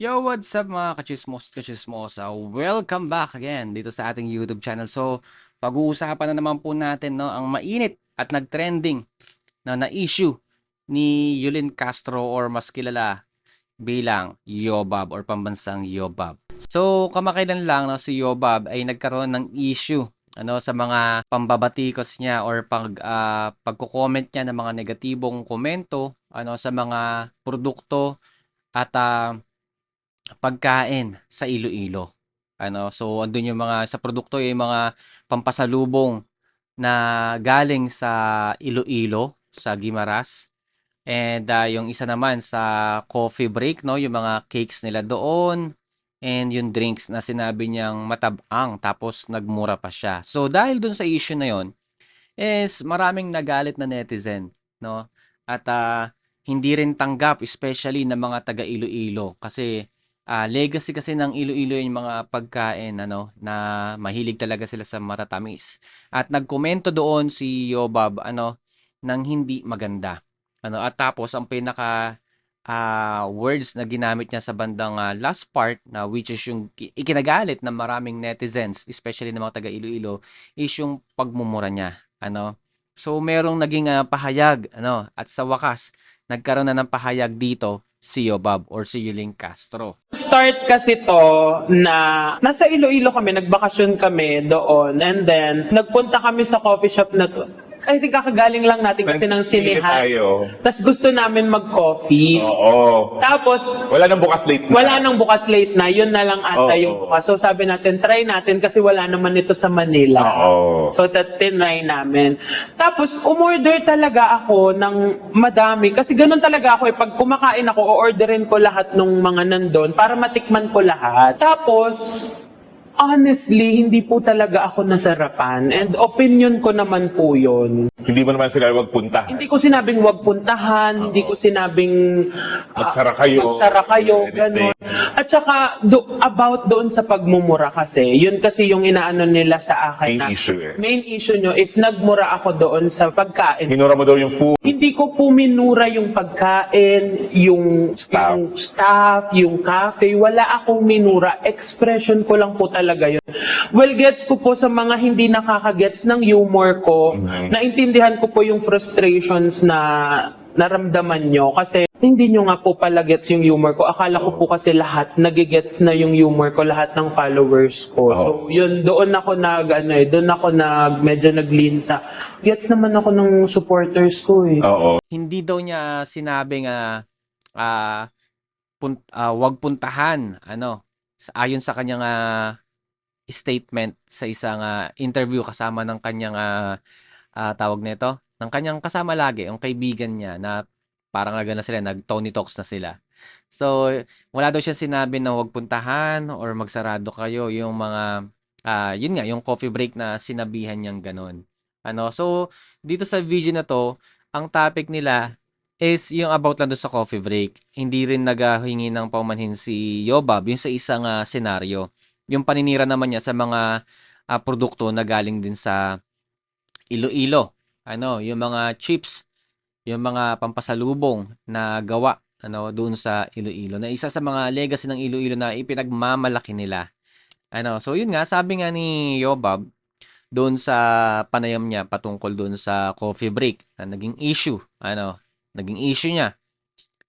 Yo, what's up mga kachismos, kachismosa? Welcome back again dito sa ating YouTube channel. So, pag-uusapan na naman po natin no, ang mainit at nag-trending no, na issue ni Yulin Castro or mas kilala bilang Yobab or pambansang Yobab. So, kamakailan lang no, si Yobab ay nagkaroon ng issue ano sa mga pambabatikos niya or pag uh, pagko-comment niya ng mga negatibong komento ano sa mga produkto at uh, pagkain sa Iloilo. Ano, so andun yung mga sa produkto yung mga pampasalubong na galing sa Iloilo, sa Gimaras. And uh, yung isa naman sa coffee break, no, yung mga cakes nila doon and yung drinks na sinabi niyang matabang tapos nagmura pa siya. So dahil dun sa issue na yon is maraming nagalit na netizen, no? At uh, hindi rin tanggap especially ng mga taga Iloilo kasi uh, legacy kasi ng Iloilo yung mga pagkain ano na mahilig talaga sila sa matatamis. At nagkomento doon si Yobab ano nang hindi maganda. Ano at tapos ang pinaka uh, words na ginamit niya sa bandang uh, last part na which is yung ikinagalit ng maraming netizens, especially ng mga taga Iloilo, is yung pagmumura niya. Ano? So merong naging uh, pahayag ano at sa wakas nagkaroon na ng pahayag dito si Yobab or si Yuling Castro. Start kasi to na nasa Iloilo kami, nagbakasyon kami doon and then nagpunta kami sa coffee shop na to. I think kakagaling lang natin kasi ng sinihan. tayo. Tapos gusto namin mag-coffee. Oo. Tapos, Wala nang bukas late na. wala nang bukas late na, yun na lang ata Oo. yung bukas. So sabi natin, try natin kasi wala naman ito sa Manila. Oo. So that tinry namin. Tapos umorder talaga ako ng madami kasi ganun talaga ako eh. Pag kumakain ako, o-orderin ko lahat ng mga nandun para matikman ko lahat. Tapos, honestly, hindi po talaga ako nasarapan. And opinion ko naman po yun. Hindi mo naman sila wag punta. Hindi ko sinabing wag puntahan, hindi ko sinabing ah, Magsara kayo. magsara kayo, gano'n. At saka, do, about doon sa pagmumura kasi, yun kasi yung inaano nila sa akin. Main na, issue eh. Main issue nyo is nagmura ako doon sa pagkain. Minura mo daw yung food. Hindi ko po minura yung pagkain, yung Staff. yung, staff, yung cafe. Wala akong minura. Expression ko lang po talaga yun. Well, gets ko po sa mga hindi nakakagets ng humor ko. Mhm. Naintindihan ko po yung frustrations na naramdaman nyo. Kasi hindi nyo nga po pala gets yung humor ko. Akala ko po kasi lahat nagigets na yung humor ko, lahat ng followers ko. Oo. So, yun, doon ako nag, ano eh, doon ako nag, medyo nag-lean sa, gets naman ako ng supporters ko eh. Oo. Hindi daw niya sinabing uh, uh, punt, uh, wag puntahan ano sa- ayon sa kanyang ah, statement sa isang ah, interview kasama ng kanyang ah, ah, tawag nito ng kanyang kasama lagi yung kaibigan niya na parang naga na sila nag Tony Talks na sila so wala daw siya sinabi na wag puntahan or magsarado kayo yung mga ah, yun nga yung coffee break na sinabihan niyang ganun ano so dito sa video na to ang topic nila is yung about lang doon sa coffee break. Hindi rin naghahingi ng paumanhin si Yobab yung sa isang ah, senaryo. Yung paninira naman niya sa mga ah, produkto na galing din sa Iloilo. Ano, yung mga chips, yung mga pampasalubong na gawa ano doon sa Iloilo. Na isa sa mga legacy ng Iloilo na ipinagmamalaki nila. Ano, so yun nga, sabi nga ni Yobab, doon sa panayam niya patungkol doon sa coffee break na naging issue. Ano, naging issue niya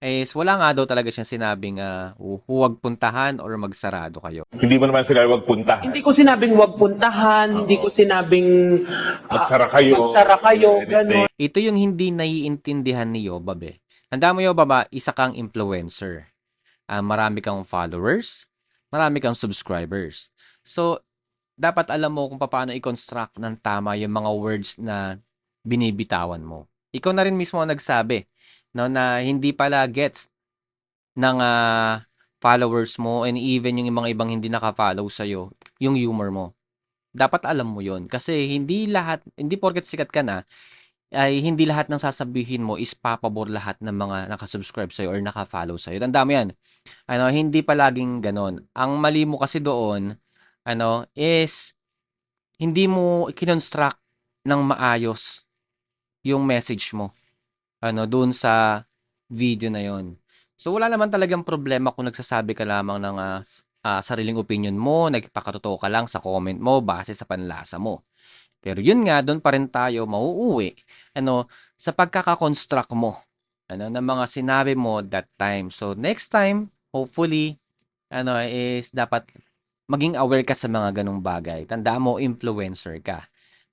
is wala nga daw talaga siyang sinabing uh, huwag puntahan or magsarado kayo. Hindi mo naman sila wag punta. Hindi ko sinabing wag puntahan, hindi ko sinabing ah, Magsara kayo. magsara kayo, gano'n. Ito yung hindi naiintindihan ni Yobab eh. Handa mo Yobab ah, isa kang influencer. Ah, marami kang followers, marami kang subscribers. So, dapat alam mo kung paano i-construct ng tama yung mga words na binibitawan mo. Ikaw na rin mismo ang nagsabi no, na hindi pala gets ng ah, followers mo and even yung mga ibang hindi naka-follow sa'yo, yung humor mo. Dapat alam mo yon Kasi hindi lahat, hindi porket sikat ka na, ay hindi lahat ng sasabihin mo is papabor lahat ng mga nakasubscribe sa'yo or naka-follow sa'yo. Tanda mo yan. Ano, hindi palaging ganon. Ang mali mo kasi doon, ano, is hindi mo kinonstruct ng maayos yung message mo. Ano, doon sa video na yon. So wala naman talagang problema kung nagsasabi ka lamang ng s- ah, sariling opinion mo, nagpakatotoo ka lang sa comment mo base sa panlasa mo. Pero yun nga, doon pa rin tayo mauuwi ano, sa pagkakakonstruct mo ano, ng mga sinabi mo that time. So next time, hopefully, ano, is dapat maging aware ka sa mga ganong bagay. Tandaan mo, influencer ka.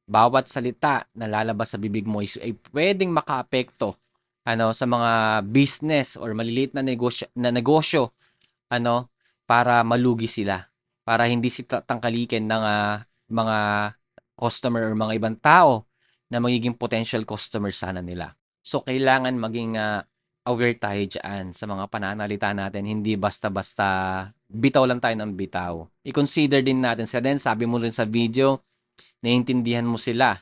Bawat salita na lalabas sa bibig mo is ay pwedeng makaapekto ano sa mga business or maliliit na negosyo na negosyo ano para malugi sila para hindi sila tangkalikin ng ah, mga customer or mga ibang tao na magiging potential customer sana nila. So kailangan maging ah, aware tayo dyan sa mga pananalita natin, hindi basta-basta bitaw lang tayo ng bitaw. I-consider din natin sa din, sabi mo rin sa video, naiintindihan mo sila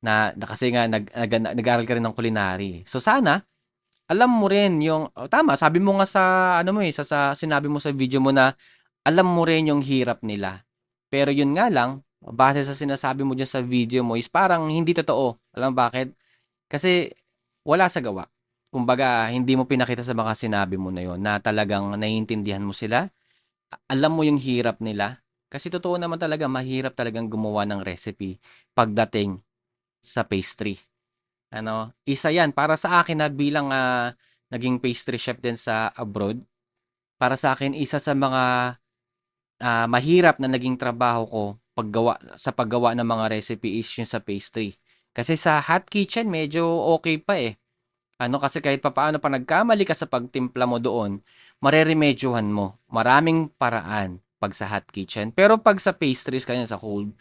na, na kasi nga nag, nag, nag-aral ka rin ng culinary. So sana alam mo rin yung oh, tama, sabi mo nga sa ano mo eh, sa, sa sinabi mo sa video mo na alam mo rin yung hirap nila. Pero yun nga lang, base sa sinasabi mo dyan sa video mo is parang hindi totoo. Alam bakit? Kasi wala sa gawa. Kumbaga, hindi mo pinakita sa mga sinabi mo na yon na talagang naiintindihan mo sila. Alam mo yung hirap nila. Kasi totoo naman talaga, mahirap talagang gumawa ng recipe pagdating sa pastry. Ano, isa yan para sa akin na bilang ah, naging pastry chef din sa abroad. Para sa akin isa sa mga ah, mahirap na naging trabaho ko paggawa sa paggawa ng mga recipe is yung sa pastry. Kasi sa hot kitchen medyo okay pa eh. Ano kasi kahit papaano pa nagkamali ka sa pagtimpla mo doon, mareremedyohan mo. Maraming paraan pag sa hot kitchen. Pero pag sa pastries kanya sa cold,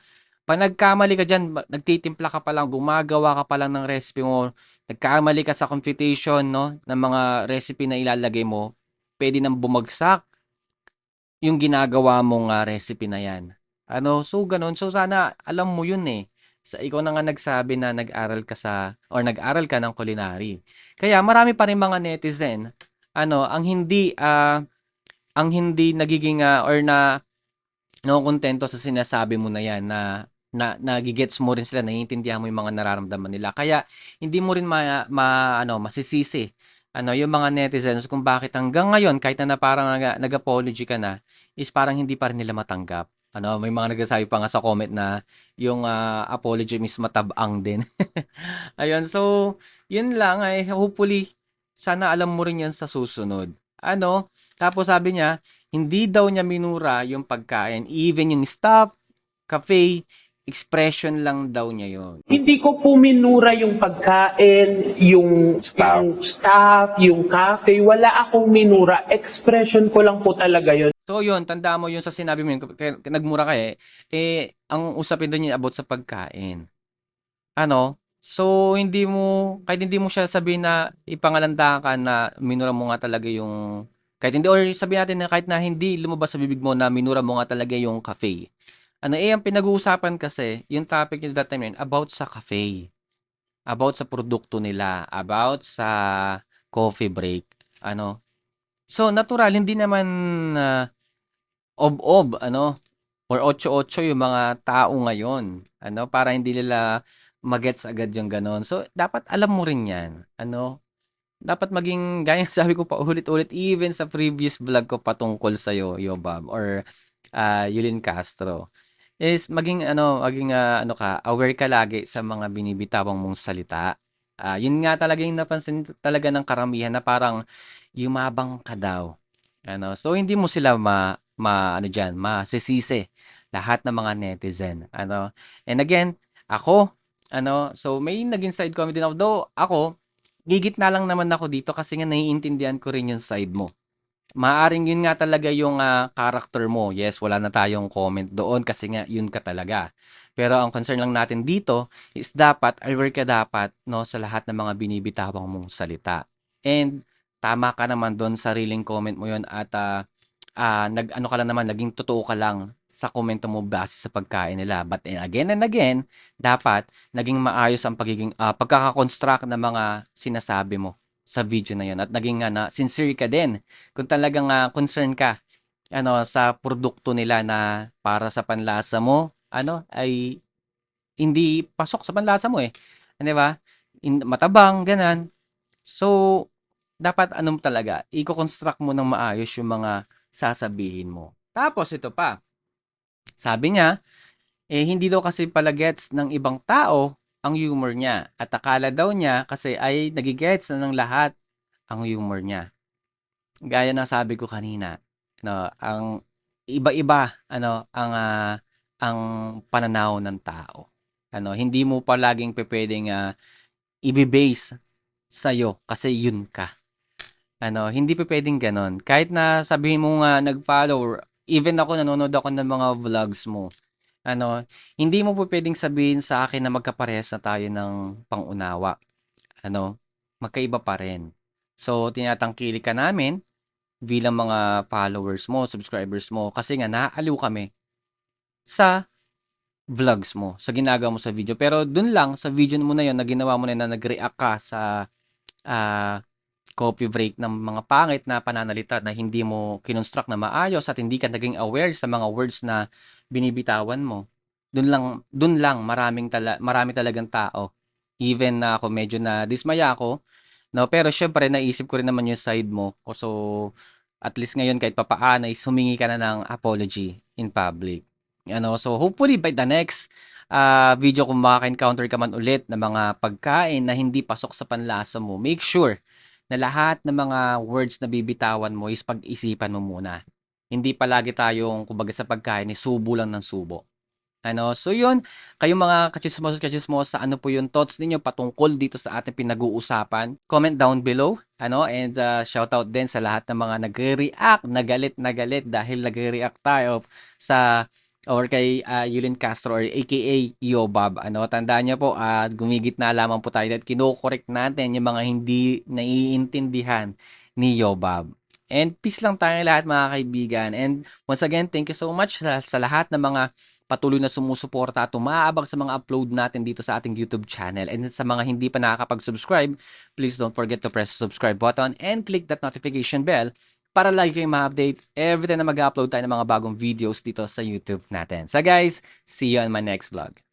pag nagkamali ka dyan, nagtitimpla ka pa lang, gumagawa ka pa lang ng recipe mo, nagkamali ka sa computation, no, ng mga recipe na ilalagay mo, pwede nang bumagsak yung ginagawa mong ah, recipe na yan. Ano, so ganun. So sana alam mo yun eh. Sa ikaw na nga nagsabi na nag-aral ka sa or nag-aral ka ng culinary. Kaya marami pa rin mga netizen ano, ang hindi ah, ang hindi nagiging ah, or na nakokontento sa sinasabi mo na yan na na nagigets mo rin sila, naiintindihan mo yung mga nararamdaman nila. Kaya hindi mo rin ma, ma ano, masisisi ano, yung mga netizens kung bakit hanggang ngayon kahit na, na parang nag, nag-apology ka na is parang hindi pa rin nila matanggap. Ano, may mga nagsasabi pa nga sa comment na yung ah, apology is matabang din. Ayun, so yun lang ay hopefully sana alam mo rin yan sa susunod. Ano? Tapos sabi niya, hindi daw niya minura yung pagkain. Even yung staff, cafe, expression lang daw niya yon. Hindi ko po minura yung pagkain, yung Staff. yung, staff, yung cafe. Wala akong minura. Expression ko lang po talaga yun. So yun, tanda mo yun sa sinabi mo yun, nagmura ka eh, eh, ang usapin doon yun about sa pagkain. Ano? So, hindi mo, kahit hindi mo siya sabihin na ipangalanda ka na minura mo nga talaga yung, kahit hindi, or sabihin natin na kahit na hindi lumabas sa bibig mo na minura mo nga talaga yung cafe. Ano eh, ang pinag-uusapan kasi, yung topic yung that time yun, about sa cafe. About sa produkto nila. About sa coffee break. Ano? So, natural, hindi naman ah, ob-ob, ano, or otso-otso yung mga tao ngayon. Ano, para hindi nila magets agad yung ganon. So, dapat alam mo rin yan. Ano, dapat maging, gaya sabi ko pa ulit-ulit, even sa previous vlog ko patungkol sa'yo, Yobab, or ah, Yulin Castro, is maging, ano, maging, ah, ano ka, aware ka lagi sa mga binibitawang mong salita. Ah, yun nga talaga yung napansin talaga ng karamihan na parang yumabang ka daw. Ano, so hindi mo sila ma, ma ano diyan, masisisi lahat ng mga netizen. Ano? And again, ako ano, so may naging side comment din ako. Though ako, gigit na lang naman ako dito kasi nga naiintindihan ko rin yung side mo. Maaring yun nga talaga yung ah, character mo. Yes, wala na tayong comment doon kasi nga yun ka talaga. Pero ang concern lang natin dito is dapat, aware ka dapat no, sa lahat ng mga binibitawang mong salita. And tama ka naman doon sa sariling comment mo yun at ah, ah, nag ano ka lang naman, naging totoo ka lang sa komento mo base sa pagkain nila. But eh, again and again, dapat naging maayos ang pagiging ah, pagkaka-construct ng mga sinasabi mo sa video na yun at naging nga na sincere ka din kung talagang ah, concern ka ano sa produkto nila na para sa panlasa mo ano ay hindi pasok sa panlasa mo eh. 'Di ba? In, matabang ganan. So dapat anong talaga, i-construct mo ng maayos yung mga sasabihin mo. Tapos ito pa, sabi niya, eh hindi daw kasi pala gets ng ibang tao ang humor niya. At akala daw niya kasi ay nagigets na ng lahat ang humor niya. Gaya ng sabi ko kanina, no, ang iba-iba ano ang ah, ang pananaw ng tao. Ano, hindi mo palaging pwedeng uh, i-base sa'yo kasi yun ka. Ano, hindi pa pwedeng ganon. Kahit na sabihin mo nga nag-follow, even ako nanonood ako ng mga vlogs mo, ano, hindi mo po pwedeng sabihin sa akin na magkaparehas na tayo ng pangunawa. Ano, magkaiba pa rin. So, tinatangkili ka namin bilang mga followers mo, subscribers mo, kasi nga naaaliw kami sa vlogs mo, sa ginagawa mo sa video. Pero dun lang, sa video mo na yon na ginawa mo na na nag-react ka sa ah, copy break ng mga pangit na pananalita na hindi mo kinonstruct na maayos at hindi ka naging aware sa mga words na binibitawan mo. Dun lang, dun lang maraming tala, marami talagang tao. Even na ako medyo na dismaya ako, no, pero syempre naisip ko rin naman yung side mo. So at least ngayon kahit papaano is humingi ka na ng apology in public. Ano, so hopefully by the next ah, video kung makaka-encounter ka man ulit ng mga pagkain na hindi pasok sa panlasa mo, make sure na lahat ng mga words na bibitawan mo is pag-isipan mo muna. Hindi palagi tayong, kumbaga sa pagkain, ni subo lang ng subo. Ano, so yun, kayong mga kachismos at kachismos, ano po yung thoughts ninyo patungkol dito sa ating pinag-uusapan? Comment down below, ano, and uh, shout out din sa lahat ng mga nagre-react, na galit na galit dahil nagre-react tayo sa or kay uh, Yulin Castro or aka Yobab. Ano, tandaan niyo po, uh, gumigit na lamang po tayo at kino-correct natin yung mga hindi naiintindihan ni Yobab. And peace lang tayo lahat mga kaibigan. And once again, thank you so much sa, sa lahat ng mga patuloy na sumusuporta at umaabang sa mga upload natin dito sa ating YouTube channel. And sa mga hindi pa nakakapag-subscribe, please don't forget to press the subscribe button and click that notification bell para lagi kayong ma-update every time na mag-upload tayo ng mga bagong videos dito sa YouTube natin. So guys, see you on my next vlog.